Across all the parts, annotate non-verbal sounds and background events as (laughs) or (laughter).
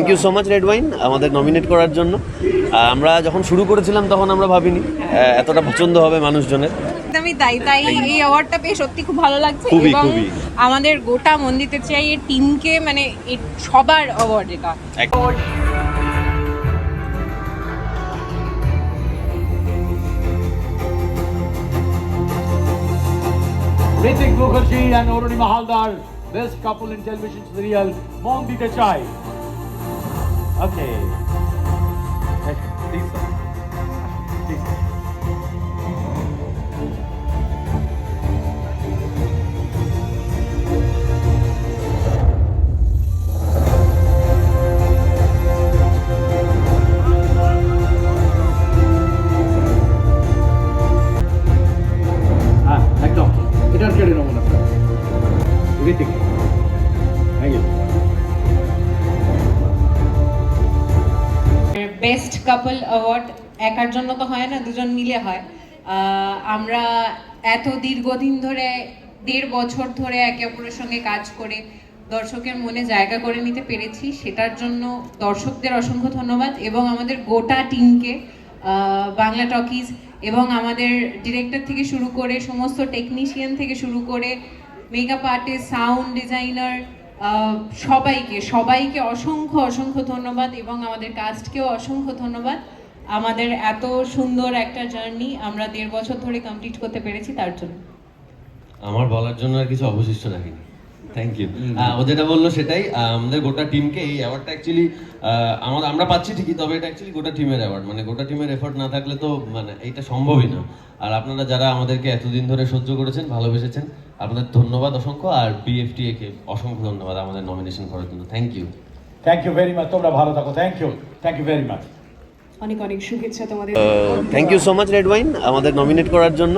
Thank you so much red wine আমাদের nominate করার জন্য। আমরা যখন শুরু করেছিলাম তখন আমরা ভাবিনি এতটা পছন্দ হবে মানুষজনের। একদমই তাই তাই এই অ্যাওয়ার্ডটা পেয়ে সত্যি খুব ভালো লাগছে এবং আমাদের গোটা চাই এর টিমকে মানে সবার অ্যাওয়ার্ড এটা। এক- Ritik Mukherjee and Oruni Mahaldar, best couple in television serial Mom Dite Chai. Okay. Couple award একার জন্য তো হয় না, দুজন মিলে হয়। আমরা এত দীর্ঘদিন ধরে, দেড় বছর ধরে একে অপরের সঙ্গে কাজ করে দর্শকের মনে জায়গা করে নিতে পেরেছি, সেটার জন্য দর্শকদের অসংখ্য ধন্যবাদ এবং আমাদের গোটা টিমকে বাংলা টকিজ এবং আমাদের ডিরেক্টর থেকে শুরু করে সমস্ত টেকনিশিয়ান থেকে শুরু করে মেকআপ আর্টিস্ট সাউন্ড ডিজাইনার সবাইকে সবাইকে অসংখ্য অসংখ্য ধন্যবাদ এবং আমাদের কাস্টকেও অসংখ্য ধন্যবাদ। আমাদের এত সুন্দর একটা জার্নি আমরা দেড় বছর ধরে কমপ্লিট করতে পেরেছি তার জন্য। আমার বলার জন্য আর কিছু অবশিষ্ট রাখিনি থ্যাংক ইউ ও যেটা বলল সেটাই আমাদের গোটা টিমকে এই অ্যাওয়ার্ডটা অ্যাকচুয়ালি আমরা আমরা পাচ্ছি ঠিকই তবে এটা অ্যাকচুয়ালি গোটা টিমের অ্যাওয়ার্ড মানে গোটা টিমের এফোর্ট না থাকলে তো মানে এইটা সম্ভবই না। আর আপনারা যারা আমাদেরকে এতদিন ধরে সহ্য করেছেন ভালোবেসেছেন আপনাদের ধন্যবাদ অসংখ্য। আর বিএফটিএ কে অসংখ্য ধন্যবাদ আমাদের নমিনেশন করার জন্য। Thank you thank you very much তোমরা ভালো থাকো। Thank you thank you very much অনেক অনেক শুভেচ্ছা তোমাদের। Thank you so much red wine আমাদের নমিনেট করার জন্য।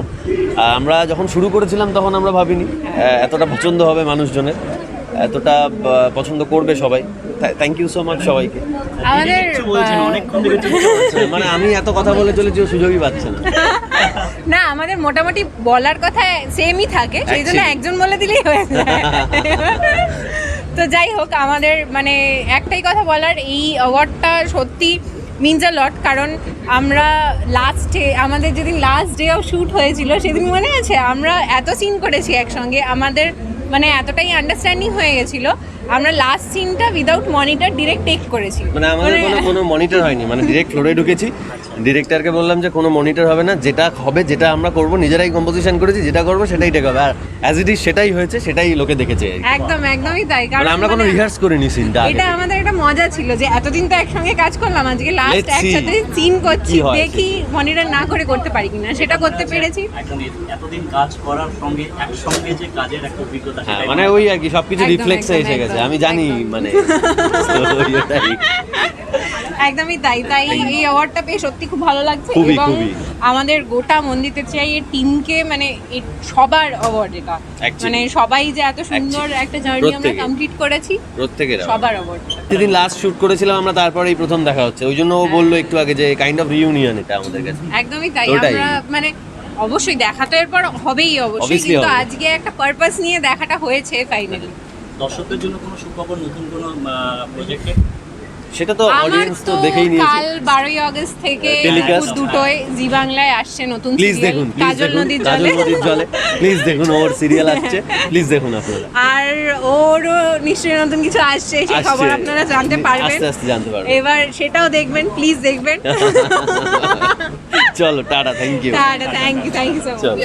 আমরা যখন শুরু করেছিলাম তখন আমরা ভাবিনি এতটা পছন্দ হবে মানুষজনের এতটা পছন্দ করবে সবাই। থ্যাংক ইউ সো মাচ সবাইকে। আমাদের মানে আমি এত কথা বলে চলেছি ও সুযোগই পাচ্ছে না। না আমাদের মোটামুটি বলার কথা সেমই থাকে সেই জন্য একজন বলে দিলেই হয়ে যায়। তো যাই হোক আমাদের মানে একটাই কথা বলার এই অ্যাওয়ার্ডটা সত্যি মিনস আ লট কারণ আমরা লাস্ট ডে আমাদের যেদিন লাস্ট ডে অফ শ্যুট হয়েছিল, সেদিন মনে আছে? আমরা এত সিন করেছি একসঙ্গে, আমাদের মানে এতটাই আন্ডারস্ট্যান্ডিং হয়ে গেছিল আমরা লাস্ট সিনটা উইদাউট মনিটর ডিরেক্ট টেক করেছি। মানে আমাদের কোনো কোনো মনিটর হয়নি মানে ডিরেক্ট ফ্লোরে ঢুকেছি। ডিরেক্টরকে বললাম যে কোনো মনিটর হবে না যেটা হবে যেটা আমরা করব নিজেরাই কম্পোজিশন করেছি যেটা করব সেটাই টেক হবে। আর অ্যাজ ইট ইজ সেটাই হয়েছে সেটাই লোকে দেখেছে। একদম একদমই তাই মানে আমরা কোনো মানে- রিহার্স করিনি সিনটা এটা। আমাদের একটা মজা ছিল যে এতদিন তো একসঙ্গে কাজ করলাম আজকে লাস্ট একসাথে সিন করছি কি দেখি মনিটর না করে করতে পারি কিনা সেটা করতে পেরেছি। এতদিন কাজ করার সঙ্গে একসঙ্গে যে কাজের একটা অভিজ্ঞতা হ্যাঁ মানে ওই আর কি সবকিছু রিফ্লেক্সে এসে গেছে। একদম, আমি জানি মানে (laughs) একদমই তাই তাই এই অ্যাওয়ার্ডটা পেয়ে সত্যি খুব ভালো লাগছে এবং আমাদের গোটা মন্দিরতে চাই এর টিমকে মানে সবার অ্যাওয়ার্ড এটা। মানে সবাই যে এত সুন্দর একটা জার্নি আমরা কমপ্লিট করেছি প্রত্যেকের সবার অ্যাওয়ার্ড যেদিন লাস্ট শুট করেছিলাম আমরা তারপরেই প্রথম দেখা হচ্ছে। ওই জন্য ও বলল একটু আগে যে কাইন্ড অফ রিউনিয়ন এটা আমাদের কাছে। একদমই তাই আমরা মানে অবশ্যই দেখা তো এরপর হবেই অবশ্যই কিন্তু আজকে একটা পারপাস নিয়ে দেখাটা হয়েছে ফাইনালি দর্শকদের জন্য কোনো সুখবর নতুন কোনো প্রজেক্টে সেটা তো অডিয়েন্স তো দেখেই নিয়েছে। কাল বারোই আগস্ট থেকে. দুপুর জি বাংলায় আসছে নতুন প্লিজ দেখুন কাজল নদীর জলে। নদীর জলে। প্লিজ দেখুন ওর সিরিয়াল আসছে। প্লিজ দেখুন আপনারা। আর ওরও নিশ্চয়ই নতুন কিছু আসছে সেই খবর আপনারা জানতে পারবেন। আস্তে আস্তে জানতে পারবেন। এবার সেটাও দেখবেন প্লিজ দেখবেন। (laughs) চলো tata thank you tata thank you thank you so much